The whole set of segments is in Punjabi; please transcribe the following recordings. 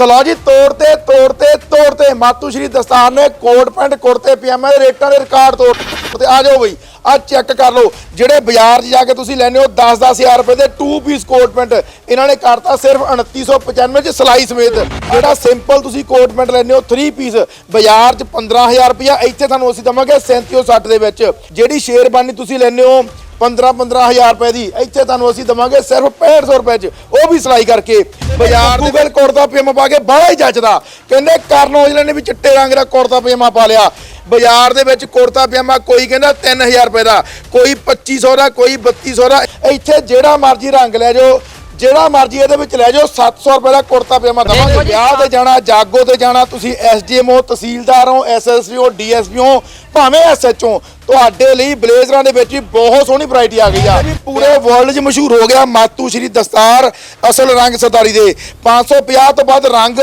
ਸਲੋ ਜੀ ਤੋੜ ਤੇ ਤੋੜ ਤੇ ਤੋੜ ਤੇ ਮਾਤੂ ਸ਼੍ਰੀ ਦਸਤਾਰ ਨੇ ਕੋਟ ਪੈਂਟ, ਕੁੜਤੇ, ਪਜਾਮੇ ਦੇ ਰੇਟਾਂ ਦੇ ਰਿਕਾਰਡ ਤੋੜ ਤੇ ਆ ਜਾਓ ਬਈ, ਆ ਚੈੱਕ ਕਰ ਲਓ। ਜਿਹੜੇ ਬਾਜ਼ਾਰ 'ਚ ਜਾ ਕੇ ਤੁਸੀਂ ਲੈਣੇ ਹੋ 10-10000 ਰੁਪਏ ਦੇ 2 ਪੀਸ ਕੋਟ ਪੈਂਟ। ਇਹਨਾਂ ਨੇ ਕਰਤਾ ਸਿਰਫ 2995 ਚ ਸਲਾਈ ਸਮੇਤ। ਜਿਹੜਾ ਸਿੰਪਲ ਤੁਸੀਂ ਕੋਟ ਪੈਂਟ ਲੈਣੇ ਹੋ 3 ਪੀਸ ਬਾਜ਼ਾਰ 'ਚ 15000 ਰੁਪਇਆ ਇੱਥੇ ਤੁਹਾਨੂੰ ਅਸੀਂ ਦਵਾਂਗੇ 3760 ਦੇ ਵਿੱਚ। ਜਿਹੜੀ ਸ਼ੇਰਬਾਨੀ ਤੁਸੀਂ ਲੈਣੇ ਹੋ 15 15000 ਰੁਪਏ ਦੀ ਇੱਥੇ ਤੁਹਾਨੂੰ ਅਸੀਂ ਦਵਾਂਗੇ ਸਿਰਫ 6500 ਰੁਪਏ ਚ। ਉਹ ਵੀ ਸਿਲਾਈ ਕਰਕੇ ਬਾਜ਼ਾਰ ਗੂਗਲ ਕੁੜਤਾ ਪਜਾਮਾ ਪਾ ਕੇ ਬੜਾ ਹੀ ਜੱਜਦਾ ਕਹਿੰਦੇ ਕਰਨ ਔਜਲੇ ਨੇ ਵੀ ਚਿੱਟੇ ਰੰਗ ਦਾ ਕੁੜਤਾ ਪਜਾਮਾ ਪਾ ਲਿਆ। ਬਾਜ਼ਾਰ ਦੇ ਵਿੱਚ ਕੁੜਤਾ ਪਜਾਮਾ ਕੋਈ ਕਹਿੰਦਾ 3000 ਰੁਪਏ ਦਾ, ਕੋਈ 2500 ਦਾ, ਕੋਈ 3200 ਦਾ। ਇੱਥੇ ਜਿਹੜਾ ਮਰਜ਼ੀ ਰੰਗ ਲੈ ਜਾਓ ਜਿਹੜਾ ਮਰਜ਼ੀ ਇਹਦੇ ਵਿੱਚ ਲੈ ਜਾਓ 700 ਰੁਪਏ ਦਾ ਕੁੜਤਾ ਪਜਾਮਾ ਦਵਾਂਗੇ ਵਿਆਹ ਤੇ ਜਾਣਾ ਜਾਗੋ ਤੇ ਜਾਣਾ ਤੁਸੀਂ ਐਸਡੀਐਮਓ ਤਹਿਸੀਲਦਾਰ ਹੋ ਐਸਐਸਪੀ ਹੋ ਡੀਐਸਪੀ ਹੋ ਭਾਵੇਂ ਐਸਐਚਓ ਤੁਹਾਡੇ ਲਈ ਬਲੇਜ਼ਰਾਂ ਦੇ ਵਿੱਚ ਵੀ ਬਹੁਤ ਸੋਹਣੀ ਵੈਰਾਈਟੀ ਆ ਗਈ ਆ। ਪੂਰੇ ਵਰਲਡ 'ਚ ਮਸ਼ਹੂਰ ਹੋ ਗਿਆ ਮਾਤੂ ਸ਼੍ਰੀ ਦਸਤਾਰ ਅਸਲ ਰੰਗ ਸਰਦਾਰੀ ਦੇ। 550 ਤੋਂ ਵੱਧ ਰੰਗ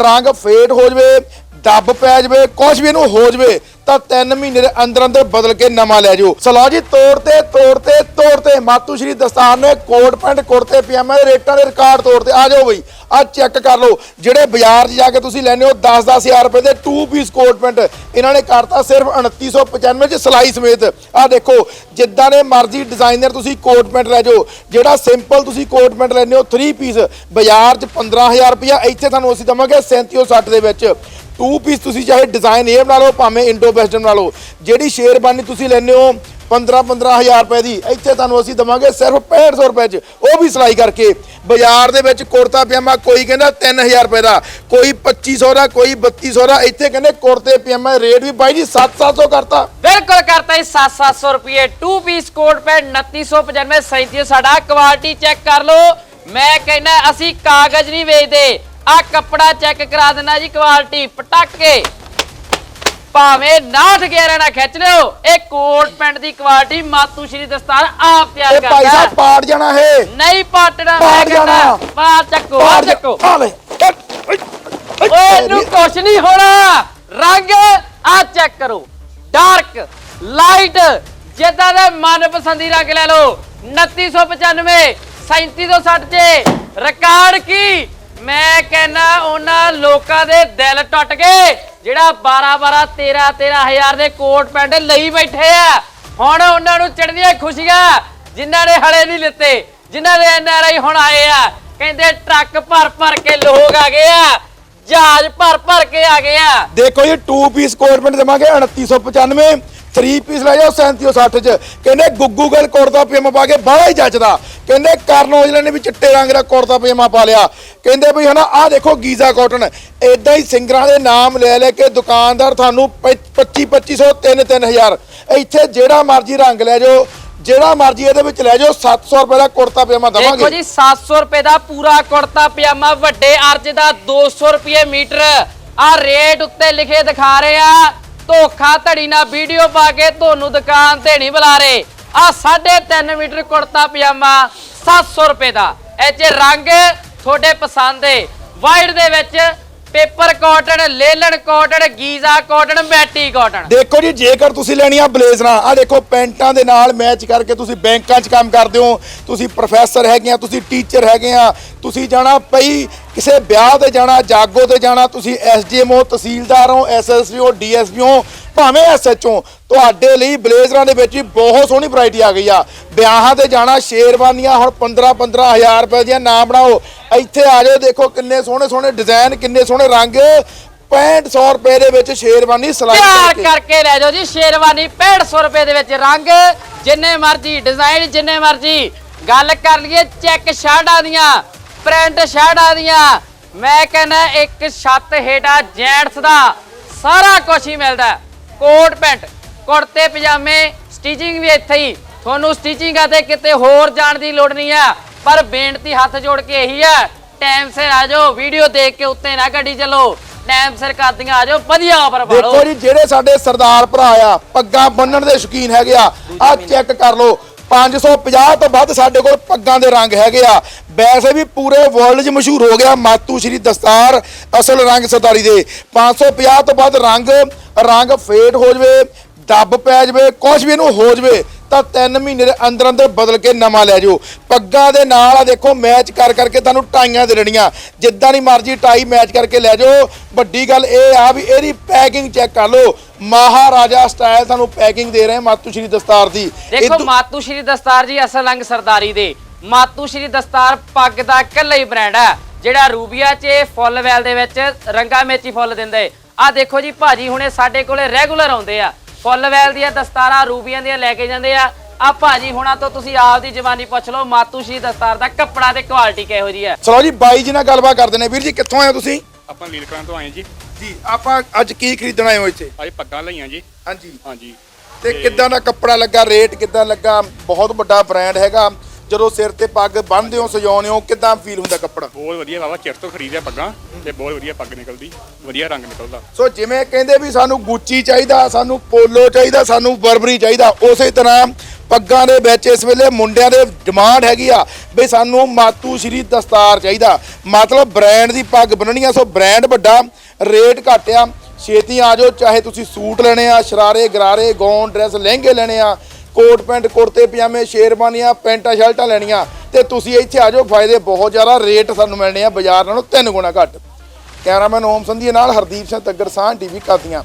ਰੰਗ ਫੇਡ ਹੋ ਜਵੇ ਦੱਬ ਪੈ ਜਵੇ ਕੁਝ ਵੀ ਇਹਨੂੰ ਹੋ ਜਵੇ ਤਾਂ 3 ਮਹੀਨੇ ਦੇ ਅੰਦਰ ਅੰਦਰ ਬਦਲ ਕੇ ਨਵਾਂ ਲੈ ਜਾਓ। ਸਲੋ ਜੀ ਤੋੜ ਤੇ ਤੋੜ ਤੋੜ ਤੇ ਮਾਤੂ ਸ਼੍ਰੀ ਦਸਤਾਰ ਨੇ ਕੋਟ ਪੈਂਟ, ਕੁੜਤੇ, ਪਜਾਮੇ ਦੇ ਰੇਟਾਂ ਦੇ ਰਿਕਾਰਡ ਤੋੜ ਤੇ ਆ ਜਾਓ ਬਈ, ਆ ਚੈੱਕ ਕਰ ਲਓ। ਜਿਹੜੇ ਬਾਜ਼ਾਰ 'ਚ ਜਾ ਕੇ ਤੁਸੀਂ ਲੈਣੇ ਹੋ 10-10000 ਰੁਪਏ ਦੇ 2 ਪੀਸ ਕੋਟ ਪੈਂਟ। ਇਹਨਾਂ ਨੇ ਕਰਤਾ ਸਿਰਫ 2995 ਚ ਸਲਾਈ ਸਮੇਤ। ਆ ਦੇਖੋ, ਜਿੱਦਾਂ ਦੇ ਮਰਜ਼ੀ ਡਿਜ਼ਾਈਨਰ ਤੁਸੀਂ ਕੋਟ ਪੈਂਟ ਲੈ ਜਾਓ। ਜਿਹੜਾ ਸਿੰਪਲ ਤੁਸੀਂ ਕੋਟ ਪੈਂਟ ਲੈਣੇ ਹੋ 3 ਪੀਸ ਬਾਜ਼ਾਰ 'ਚ 15000 ਰੁਪਇਆ ਇੱਥੇ ਤੁਹਾਨੂੰ ਅਸੀਂ ਦਵਾਂਗੇ 3760 ਦੇ ਵਿੱਚ। ਟੂ ਪੀਸ ਤੁਸੀਂ ਚਾਹੇ ਡਿਜ਼ਾਈਨ ਇਹ ਬਣਾ ਲਓ, ਭਾਵੇਂ ਇੰਡੋ ਵੈਸਟਰਨ ਬਣਾ ਲਓ, ਜਿਹੜੀ ਸ਼ੇਰਬਾਨੀ ਤੁਸੀਂ ਲੈਣੇ ਹੋ 15 15000 ਰੁਪਏ ਦੀ, ਇੱਥੇ ਤੁਹਾਨੂੰ ਅਸੀਂ ਦਵਾਂਗੇ ਸਿਰਫ 6500 ਰੁਪਏ 'ਚ। ਉਹ ਵੀ ਸਿਲਾਈ ਕਰਕੇ, ਬਾਜ਼ਾਰ ਦੇ ਵਿੱਚ ਕੁੜਤਾ ਪਜਾਮਾ ਕੋਈ ਕਹਿੰਦਾ 3000 ਰੁਪਏ ਦਾ, ਕੋਈ 2500 ਦਾ, ਕੋਈ 3200 ਦਾ, ਇੱਥੇ ਕਹਿੰਦੇ ਕੁੜਤੇ ਪਜਾਮਾ ਰੇਟ ਵੀ ਬਾਈ ਜੀ 7-700 ਕਰਤਾ। ਬਿਲਕੁਲ ਕਰਤਾ ਜੀ 7-700 ਰੁਪਏ 2 ਪੀਸ ਕੋਟ ਪੈ 2995 37 ਸਾਡਾ ਕੁਆਲਿਟੀ ਚੈੱਕ ਕਰ ਲਓ। ਮੈਂ ਕਹਿੰਦਾ, ਅਸੀਂ ਕਾਗਜ਼ ਨਹੀਂ ਵੇਚਦੇ। ਆ ਕੱਪੜਾ ਚੈੱਕ ਕਰਾ ਦੇਣਾ ਜੀ ਕੁਆਲਿਟੀ ਪਟਾਕੇ। ਭਾਵੇਂ 911 ਨਾਲ ਖਿੱਚ ਲਿਓ ਇਹ ਕੋਟ ਪੈਂਟ ਦੀ ਕੁਆਲਿਟੀ ਮਾਤੂ ਸ਼੍ਰੀ ਦਸਤਾਰ ਆਪ ਤਿਆਰ ਇਹ ਭਾਈ ਕਰਦਾ। ਸਾਹਿਬ ਪਾੜ ਜਾਣਾ ਇਹ। ਨਹੀਂ ਪਾਟਣਾ ਪਾੜ ਕਹਿੰਦਾ ਜਾਣਾ। ਪਾੜ ਚੱਕੋ ਪਾੜ ਚੱਕੋ। ਆ ਲੈ ਓਏ ਇਹਨੂੰ ਕੁਛ ਨਹੀਂ ਹੋਣਾ। ਰੰਗ ਆ ਚੈੱਕ ਕਰੋ। ਡਾਰਕ ਲਾਈਟ ਜਿੱਦਾਂ ਦਾ ਮਨਪਸੰਦੀ ਰੰਗ ਲੈ ਲਓ। 2995 3760 ਚ ਰਿਕਾਰਡ ਕੀ? ਮੈਂ ਕਹਿੰਦਾ ਉਹਨਾਂ ਲੋਕਾਂ ਦੇ ਦਿਲ ਟੁੱਟ ਗਏ, ਜਿਹੜਾ 12 12 13 13000 ਦੇ ਕੋਟ ਪੈਂਟ ਲਈ ਬੈਠੇ ਆ। ਹੁਣ ਉਹਨਾਂ ਨੂੰ ਚੜ੍ਹਦੀਆਂ ਖੁਸ਼ੀਆਂ, ਜਿਨ੍ਹਾਂ ਨੇ ਹਲੇ ਨਹੀਂ ਲਿੱਤੇ, ਜਿਨ੍ਹਾਂ ਦੇ ਐਨਆਰਆਈ ਹੁਣ ਆਏ ਆ। ਕਹਿੰਦੇ ਟਰੱਕ ਭਰ ਭਰ ਕੇ ਲੋਕ ਆ ਗਏ ਆ, ਜਹਾਜ਼ ਭਰ ਭਰ ਕੇ ਆ ਗਏ ਆ। ਦੇਖੋ ਜੀ 2 ਪੀਸ ਕੋਟ ਪੈਂਟ ਦੇਵਾਂਗੇ 2995 3 ਪੀਸ ਲੈ ਜਾਓ 3760 ਚ। ਕਹਿੰਦੇ ਗੁੱਗੂ ਗਲ ਕੁੜਤਾ ਪਜਾਮਾ ਪਾ ਕੇ ਬੜਾ ਹੀ ਜੱਜਦਾ ਕਹਿੰਦੇ ਕਰਨ ਔਜਲੇ ਨੇ ਵੀ ਚਿੱਟੇ ਰੰਗ ਦਾ ਕੁੜਤਾ ਪਜਾਮਾ ਪਾ ਲਿਆ। ਕਹਿੰਦੇ ਵੀ ਹਨਾ, ਆਹ ਦੇਖੋ ਗੀਜ਼ਾ ਕਾਟਨ। ਇਦਾਂ ਹੀ ਸਿੰਗਰਾਂ ਦੇ ਨਾਮ ਲੈ ਲੈ ਕੇ ਦੁਕਾਨਦਾਰ ਤੁਹਾਨੂੰ 25 2500 3 3000 ਇੱਥੇ ਜਿਹੜਾ ਮਰਜ਼ੀ ਰੰਗ ਲੈ ਜਾਓ, ਜਿਹੜਾ ਮਰਜ਼ੀ ਇਹਦੇ ਵਿੱਚ ਲੈ ਜਾਓ 700 ਰੁਪਏ ਦਾ ਕੁੜਤਾ ਪਜਾਮਾ ਦੇਖੋ ਜੀ 700 ਰੁਪਏ ਦਾ ਪੂਰਾ ਕੁੜਤਾ ਪਜਾਮਾ, ਵੱਡੇ ਅਰਜ ਦਾ 200 ਰੁਪਏ ਮੀਟਰ। ਆ ਰੇਟ ਉੱਤੇ ਲਿਖੇ ਦਿਖਾ ਰਹੇ ਆ। ਧੋਖਾ ਧੜੀ ਨਾਲ ਵੀਡੀਓ ਪਾ ਕੇ ਤੁਹਾਨੂੰ ਦੁਕਾਨ ਤੇ ਨਹੀਂ ਬੁਲਾ ਰਹੇ। ਆ 3.5 ਮੀਟਰ ਕੁੜਤਾ ਪਜਾਮਾ 700 ਰੁਪਏ ਦਾ। ਇਹ 'ਚ ਰੰਗ ਤੁਹਾਡੇ ਪਸੰਦ ਦੇ ਵਾਈਟ ਦੇ ਵਿੱਚ paper cotton, linen cotton, Giza cotton, matty cotton. ਦੇਖੋ ਜੀ, ਜੇਕਰ ਤੁਸੀਂ ਲੈਣੀਆਂ ਬਲੇਜ਼ਰਾਂ ਆ ਦੇਖੋ ਪੈਂਟਾਂ ਦੇ ਨਾਲ ਮੈਚ ਕਰਕੇ ਤੁਸੀਂ ਬੈਂਕਾਂ 'ਚ ਕੰਮ ਕਰਦੇ ਹੋ। ਤੁਸੀਂ ਪ੍ਰੋਫੈਸਰ ਹੈਗੇ ਆ, ਤੁਸੀਂ ਟੀਚਰ ਹੈਗੇ ਆ, ਤੁਸੀਂ ਜਾਣਾ ਪਈ ਕਿਸੇ ਵਿਆਹ ਤੇ ਜਾਣਾ, ਜਾਗੋ ਤੇ ਜਾਣਾ, ਤੁਸੀਂ ਐਸਡੀਐਮਓ, ਤਹਿਸੀਲਦਾਰ ਹੋ ਐਸਐਸਪੀ ਹੋ ਡੀਐਸਪੀ ਹੋ, ਭਾਵੇਂ ਐਸਐਚਓ। ਤੁਹਾਡੇ ਲਈ ਬਲੇਜ਼ਰਾਂ ਦੇ ਵਿੱਚ ਵੀ ਬਹੁਤ ਸੋਹਣੀ ਵੈਰਾਈਟੀ ਆ ਗਈ ਆ। ਵਿਆਹਾਂ ਤੇ ਜਾਣਾ ਸ਼ੇਰਵਾਨੀਆਂ ਹੁਣ 15 15000 ਰੁਪਏ ਦੀਆਂ ਨਾ ਬਣਾਓ। ਇੱਥੇ ਆ ਜਾਓ ਦੇਖੋ ਕਿੰਨੇ ਸੋਹਣੇ ਸੋਹਣੇ ਡਿਜ਼ਾਈਨ ਕਿੰਨੇ ਸੋਹਣੇ ਰੰਗ। 6500 ਰੁਪਏ ਦੇ ਵਿੱਚ ਸ਼ੇਰਵਾਨੀ ਸਿਲਾਈ ਤਿਆਰ ਕਰਕੇ। ਲੈ ਜਾਓ ਜੀ ਸ਼ੇਰਵਾਨੀ 6500 ਰੁਪਏ ਦੇ ਵਿੱਚ ਰੰਗ। ਜਿੰਨੇ ਮਰਜ਼ੀ ਡਿਜ਼ਾਈਨ ਜਿੰਨੇ ਮਰਜ਼ੀ ਗੱਲ ਕਰ ਲਈਏ ਚੈੱਕ ਸ਼ਰਟਾਂ ਦੀਆਂ ਪ੍ਰਿੰਟ ਸ਼ਰਟਾਂ ਦੀਆਂ। ਮੈਂ ਕਹਿੰਦਾ ਇੱਕ ਛੱਤ ਹੇਠਾਂ ਜੈਂਟਸ ਦਾ ਸਾਰਾ ਕੁਝ ਹੀ ਮਿਲਦਾ। Coat pant. ਕੁੜਤੇ, ਪਜਾਮੇ ਸਟਿਚਿੰਗ ਵੀ ਇੱਥੇ ਹੀ। ਤੁਹਾਨੂੰ ਸਟਿਚਿੰਗ ਤੇ ਕਿਤੇ ਹੋਰ ਜਾਣ ਦੀ ਲੋੜ ਨਹੀਂ ਆ। ਪਰ ਬੇਨਤੀ ਹੱਥ ਜੋੜ ਕੇ ਇਹੀ ਹੈ ਟਾਈਮ ਸਿਰ ਆ ਜਾਓ ਵੀਡੀਓ ਦੇਖ ਕੇ ਉੱਤੇ ਨਾ ਗੱਡੀ ਚੱਲੋ। ਟਾਈਮ ਸਿਰ ਕਰਦੀਆਂ ਆ ਜਾਓ, ਵਧੀਆ ਆਫਰ ਪਾਲੋ ਦੇਖੋ ਜੀ, ਜਿਹੜੇ ਸਾਡੇ ਸਰਦਾਰ ਭਰਾ ਆ, ਪੱਗਾਂ ਬੰਨਣ ਦੇ ਸ਼ੌਕੀਨ ਹੈਗੇ ਆ ਆ ਚੈੱਕ ਕਰ ਲਓ। 550 ਤੋਂ ਵੱਧ ਸਾਡੇ ਕੋਲ ਪੱਗਾਂ ਦੇ ਰੰਗ ਹੈਗੇ ਆ। ਵੈਸੇ ਵੀ ਪੂਰੇ ਵਰਲਡ 'ਚ ਮਸ਼ਹੂਰ ਹੋ ਗਿਆ ਮਾਤੂ ਸ਼੍ਰੀ ਦਸਤਾਰ ਅਸਲ ਰੰਗ ਸਰਦਾਰੀ ਦੇ। 550 ਤੋਂ ਵੱਧ ਰੰਗ ਰੰਗ ਫੇਡ ਹੋ ਜਵੇ ਦੱਬ ਪੈ ਜਵੇ ਕੁਝ ਵੀ ਇਹਨੂੰ ਹੋ ਜਵੇ ਤਾਂ 3 ਮਹੀਨੇ ਦੇ ਅੰਦਰ ਅੰਦਰ ਬਦਲ ਕੇ ਨਵਾਂ ਲੈ ਜਾਓ। ਪੱਗਾਂ ਦੇ ਨਾਲ ਆ ਦੇਖੋ ਮੈਚ ਕਰ ਕਰਕੇ ਤੁਹਾਨੂੰ ਟਾਈਆਂ ਦੇਣੀਆਂ। ਜਿੱਦਾਂ ਦੀ ਮਰਜ਼ੀ ਟਾਈ ਮੈਚ ਕਰਕੇ ਲੈ ਜਾਓ। ਵੱਡੀ ਗੱਲ ਇਹ ਆ ਵੀ ਇਹਦੀ ਪੈਕਿੰਗ ਚੈੱਕ ਕਰ ਲਓ। ਮਹਾਰਾਜਾ ਸਟਾਈਲ ਤੁਹਾਨੂੰ ਪੈਕਿੰਗ ਦੇ ਰਹੇ ਮਾਤੂ ਸ਼੍ਰੀ ਦਸਤਾਰ ਦੀ। ਦੇਖੋ ਮਾਤੂ ਸ਼੍ਰੀ ਦਸਤਾਰ ਜੀ ਅਸਲ ਰੰਗ ਸਰਦਾਰੀ ਦੇ। ਮਾਤੂ ਸ਼੍ਰੀ ਦਸਤਾਰ ਪੱਗ ਦਾ ਇਕੱਲਾ ਹੀ ਬ੍ਰਾਂਡ ਹੈ ਜਿਹੜਾ ਰੂਬੀਆ 'ਚ ਫੁੱਲ ਵੈਲ ਦੇ ਵਿੱਚ ਰੰਗਾ ਮੇਚੀ ਫੁੱਲ ਦਿੰਦੇ। ਆ ਦੇਖੋ ਜੀ ਭਾਜੀ ਹੁਣੇ ਸਾਡੇ ਕੋਲੇ ਰੈਗੂਲਰ ਆਉਂਦੇ ਆ। ਫੁੱਲ ਵੈਲ ਦੀਆਂ ਦਸਤਾਰਾਂ ਰੂਬੀਆਂ ਦੀਆਂ ਲੈ ਕੇ ਜਾਂਦੇ ਆ। ਆ ਭਾਜੀ ਹੁਣਾਂ ਤੋਂ ਤੁਸੀਂ ਆਪ ਦੀ ਜਵਾਨੀ ਪੁੱਛ ਲਓ ਮਾਤੂ ਸ਼੍ਰੀ ਦਸਤਾਰ ਦਾ ਕੱਪੜਾ ਤੇ ਕੁਆਲਿਟੀ ਕਿਹੋ ਜੀ ਹੈ? ਚਲੋ ਜੀ ਬਾਈ ਜੀ ਨਾਲ ਗੱਲਬਾਤ ਕਰਦੇ ਨੇ। ਵੀਰ ਜੀ ਕਿੱਥੋਂ ਆਏ ਹੋ ਤੁਸੀਂ? ਆਪਾਂ ਲੀਲਕਰਾਂ ਤੋਂ ਆਏ ਜੀ। ਜੀ ਆਪਾਂ ਅੱਜ ਕੀ ਖਰੀਦਣ ਆਏ ਹੋ ਇੱਥੇ? ਅੱਜ ਪੱਗਾਂ ਲਈਆਂ ਜੀ। ਹਾਂਜੀ। ਹਾਂਜੀ। ਤੇ ਕਿੱਦਾਂ ਦਾ ਕੱਪੜਾ ਲੱਗਾ ਰੇਟ ਕਿੱਦਾਂ ਲੱਗਾ? ਬਹੁਤ ਵੱਡਾ ਬ੍ਰਾਂਡ ਹੈਗਾ। ਜਦੋਂ ਸਿਰ ਤੇ ਪੱਗ ਬੰਨ੍ਹਦੇ ਹੋ ਸਜਾਉਂਦੇ ਹੋ ਕਿੱਦਾਂ ਫੀਲ ਹੁੰਦਾ ਕੱਪੜਾ? ਬਹੁਤ ਵਧੀਆ ਬਾਬਾ ਚਿਰ ਤੋਂ ਖਰੀਦਿਆ ਪੱਗਾਂ ਤੇ ਬਹੁਤ ਵਧੀਆ ਪੱਗ ਨਿਕਲਦੀ ਵਧੀਆ ਰੰਗ ਨਿਕਲਦਾ। ਸੋ ਜਿਵੇਂ ਕਹਿੰਦੇ ਵੀ ਸਾਨੂੰ ਗੁੱਚੀ ਚਾਹੀਦਾ ਸਾਨੂੰ ਪੋਲੋ ਚਾਹੀਦਾ ਸਾਨੂੰ ਬਰਬਰੀ ਚਾਹੀਦਾ ਉਸੇ ਤਰ੍ਹਾਂ ਪੱਗਾਂ ਦੇ ਵਿੱਚ ਇਸ ਵੇਲੇ ਮੁੰਡਿਆਂ ਦੇ ਡਿਮਾਂਡ ਹੈਗੀ ਆ ਵੀ ਸਾਨੂੰ ਮਾਤੂ ਸ਼੍ਰੀ ਦਸਤਾਰ ਚਾਹੀਦਾ। ਮਤਲਬ ਬ੍ਰਾਂਡ ਦੀ ਪੱਗ ਬੰਨਣੀ ਆ ਸੋ ਬ੍ਰਾਂਡ ਵੱਡਾ ਰੇਟ ਘੱਟ ਆ। ਛੇਤੀ ਆ ਜਾਓ ਚਾਹੇ ਤੁਸੀਂ ਸੂਟ ਲੈਣੇ ਆ ਸ਼ਰਾਰੇ ਗਰਾਰੇ ਗੌਨ ਡਰੈਸ ਲਹਿੰਗੇ ਲੈਣੇ ਆ ਕੋਟ ਪੈਂਟ, ਕੁੜਤੇ, ਪਜਾਮੇ, ਸ਼ੇਰਵਾਨੀਆਂ, ਪੈਂਟਾਂ, ਸ਼ਰਟਾਂ ਲੈਣੀਆਂ। ਤੇ ਤੁਸੀਂ ਇੱਥੇ ਆ ਜਾਓ, ਫਾਇਦੇ ਬਹੁਤ ਜ਼ਿਆਦਾ, ਰੇਟ ਸਾਨੂੰ ਮਿਲਣੇ ਆ, ਬਾਜ਼ਾਰ ਨਾਲੋਂ ਤਿੰਨ ਗੁਣਾ ਘੱਟ। ਕੈਮਰਾਮੈਨ ਓਮ ਸੰਧੀ ਨਾਲ ਹਰਦੀਪ ਸਿੰਘ ਤੱਗਰ ਸਾਹ ਟੀਵੀ ਕਾਦੀਆਂ